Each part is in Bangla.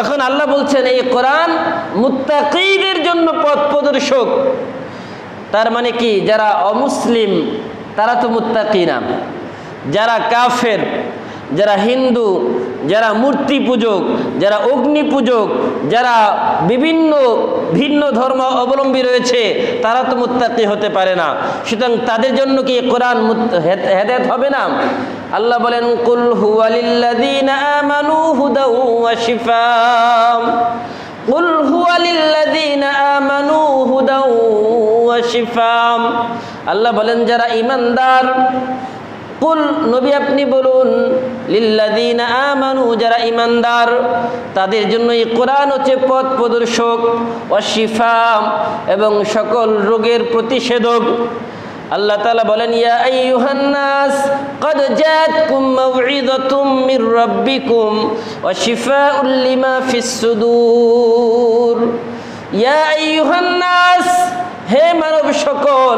এখন আল্লাহ বলছেন, এই কোরআন মুত্তাকিদের জন্য পথ প্রদর্শক। তার মানে কি? যারা অমুসলিম, তারা তো মুত্তাকি না যারা কাফের যারা হিন্দু, যারা মূর্তি পূজক, যারা অগ্নি পূজক, যারা বিভিন্ন ভিন্ন ধর্ম অবলম্বী রয়েছে, তারা তো মুত্তাকি হতে পারে না। সুতরাং তাদের জন্য কি কোরআন হেদায়ত হবে না? আল্লাহ বলেন, কুল হুয়ালিল্লাযীনা আমানু হুদা ওয়া শিফা কুল আমানু হুদা ওয়া শিফা আল্লাহ বলেন, যারা ঈমানদার কুল নবী আপনি বলুন লিল্লাযীনা আমানু যারা ইমানদার তাদের জন্য এই কোরআন হচ্ছে পথ প্রদর্শক অশিফা এবং সকল রোগের প্রতিষেধক আল্লাহ তাআলা বলেন ইয়া আইয়ুহান নাস قد جاءتكم موعظة من ربكم وشفاء لما في الصدور ইয়া আইয়ুহান নাস হে মানব সকল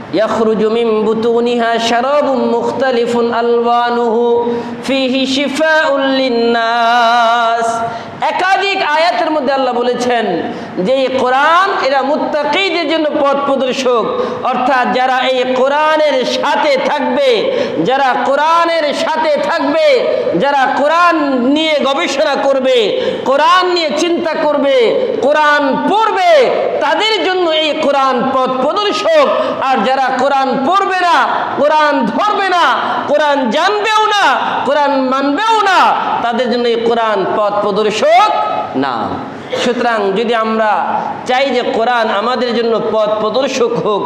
يخرج من بطونها شراب مختلف ألوانه فيه شفاء للناس একাধিক আয়াতের মধ্যে আল্লাহ বলেছেন যে এই কোরআন এরা মুত্তাকিদের জন্য পথ প্রদর্শক অর্থাৎ যারা এই কোরআনের সাথে থাকবে যারা কোরআনের সাথে থাকবে যারা কোরআন নিয়ে গবেষণা করবে কোরআন নিয়ে চিন্তা করবে কোরআন পড়বে তাদের জন্য এই কোরআন পথ প্রদর্শক। আর যারা কোরআন পড়বে না, কোরআন ধরবে না, কোরআন জানবেও না, কোরআন মানবেও না, তাদের জন্য কোরআন পথ প্রদর্শক না সুতরাং যদি আমরা চাই যে কোরআন আমাদের জন্য পথ প্রদর্শক হোক,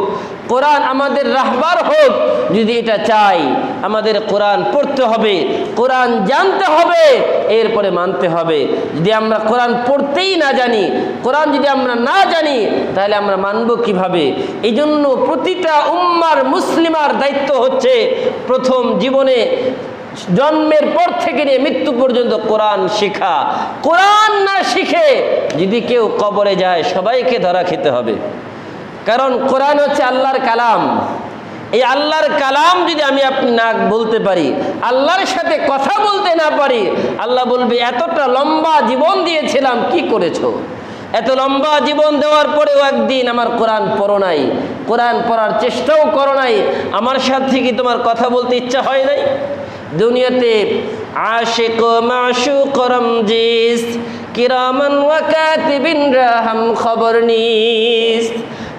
কোরআন আমাদের রাহবার হোক, যদি এটা চাই, আমাদের কোরআন পড়তে হবে, কোরআন জানতে হবে, এরপরে মানতে হবে। যদি আমরা কোরআন পড়তেই না জানি, কোরআন যদি আমরা না জানি, তাহলে আমরা মানব কীভাবে? এই জন্য প্রতিটা উম্মার মুসলিমার দায়িত্ব হচ্ছে প্রথম জীবনে জন্মের পর থেকে নিয়ে মৃত্যু পর্যন্ত কোরআন শিখা। কোরআন না শিখে যদি কেউ কবরে যায়, সবাইকে ধরা খেতে হবে। কারণ কোরআন হচ্ছে আল্লাহর কালাম। এই আল্লাহর কালাম যদি আমি আপনি না বলতে পারি, আল্লাহর সাথে কথা বলতে না পারি, আল্লাহ বলবে, এতটা লম্বা জীবন দিয়েছিলাম, কি করেছ? এত লম্বা জীবন দেওয়ার পরেও একদিন আমার কোরআন পড়ো নাই। কোরআন পড়ার চেষ্টাও করো নাই। আমার সাথে কি তোমার কথা বলতে ইচ্ছা হয় নাই? দুনিয়াতে আশিক মাশুক রমজিস, কিরামান ওয়াকাতিবিন রাহাম খবর নিস।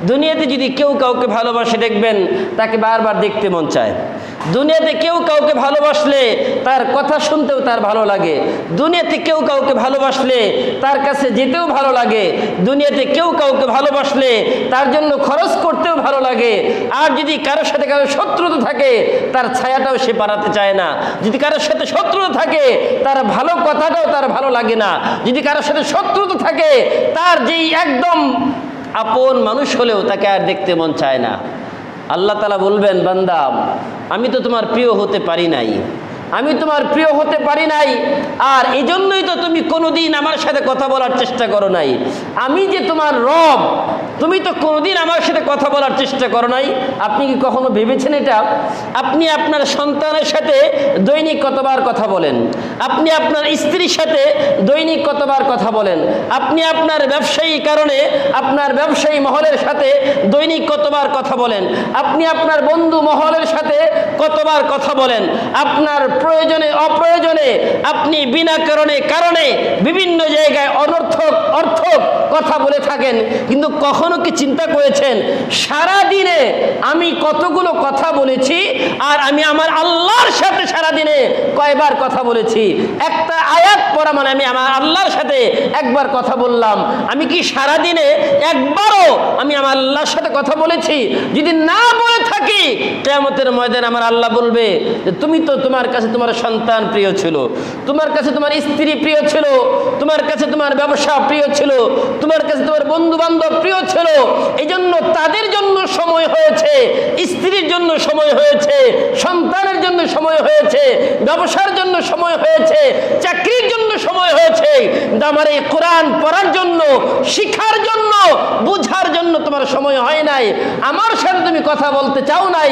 দুনিয়াতে যদি কেউ কাউকে ভালোবাসে দেখবেন, তাকে বারবার দেখতে মন চায়। দুনিয়াতে কেউ কাউকে ভালোবাসলে তার কথা শুনতেও তার ভালো লাগে। দুনিয়াতে কেউ কাউকে ভালোবাসলে তার কাছে যেতেও ভালো লাগে। দুনিয়াতে কেউ কাউকে ভালোবাসলে তার জন্য খরচ করতেও ভালো লাগে। আর যদি কারোর সাথে কারও শত্রুতা থাকে, তার ছায়াটাও সে পারাতে চায় না। যদি কারোর সাথে শত্রুতা থাকে, তার ভালো কথাটাও তার ভালো লাগে না। যদি কারোর সাথে শত্রুতা থাকে, তার যেই একদম আপন মানুষ হলেও তাকে আর দেখতে মন চায় না। আল্লাহ তালা বলবেন, বান্দা, আমি তো তোমার প্রিয় হতে পারি নাই। আমি তোমার প্রিয় হতে পারি নাই, আর এই জন্যই তো তুমি কোনোদিন আমার সাথে কথা বলার চেষ্টা করো নাই। আমি যে তোমার রব তুমি তো কোনোদিন আমার সাথে কথা বলার চেষ্টা করো নাই। আপনি কি কখনো ভেবেছেন এটা? আপনি আপনার সন্তানের সাথে দৈনিক কতবার কথা বলেন? আপনি আপনার স্ত্রীর সাথে দৈনিক কতবার কথা বলেন? আপনি আপনার ব্যবসায়ী কারণে আপনার ব্যবসায়ী মহলের সাথে দৈনিক কতবার কথা বলেন? আপনি আপনার বন্ধু মহলের সাথে কতবার কথা বলেন? আপনার প্রয়োজনে, অপ্রয়োজনে, আপনি বিনা কারণে কারণে বিভিন্ন জায়গায় অনর্থক, অর্থক কথা বলে থাকেন। কিন্তু কখনো কি চিন্তা করেছেন সারা দিনে আমি কতগুলো কথা বলেছি আর আমি আমার আল্লাহর সাথে সারা দিনে কয়বার কথা বলেছি? একটা আয়াত পড়া মানে আমি আমার আল্লাহর সাথে একবার কথা বললাম। আমি কি সারা দিনে একবারও আমি আমি আমার আল্লাহর সাথে কথা বলেছি? যদি না বলে থাকি, কেয়ামতের ময়দান আমার আল্লাহ বলবে যে তুমি তো তোমার কাছে তোমার সন্তান প্রিয় ছিল, তোমার কাছে তোমার স্ত্রী প্রিয় ছিল, তোমার কাছে তোমার ব্যবসা প্রিয় ছিল, তোমার কাছে তোমার বন্ধু বান্ধব প্রিয় ছিল এই জন্য তাদের জন্য সময় হয়েছে, স্ত্রীর জন্য সময় হয়েছে, সন্তানের জন্য সময় হয়েছে, ব্যবসার জন্য সময় হয়েছে, চাকরির জন্য সময় হয়েছে। আমার এই কোরআন পড়ার জন্য, শিখার জন্য, বুঝার জন্য তোমার সময় হয় নাই। আমার সাথে তুমি কথা বলতে চাও নাই।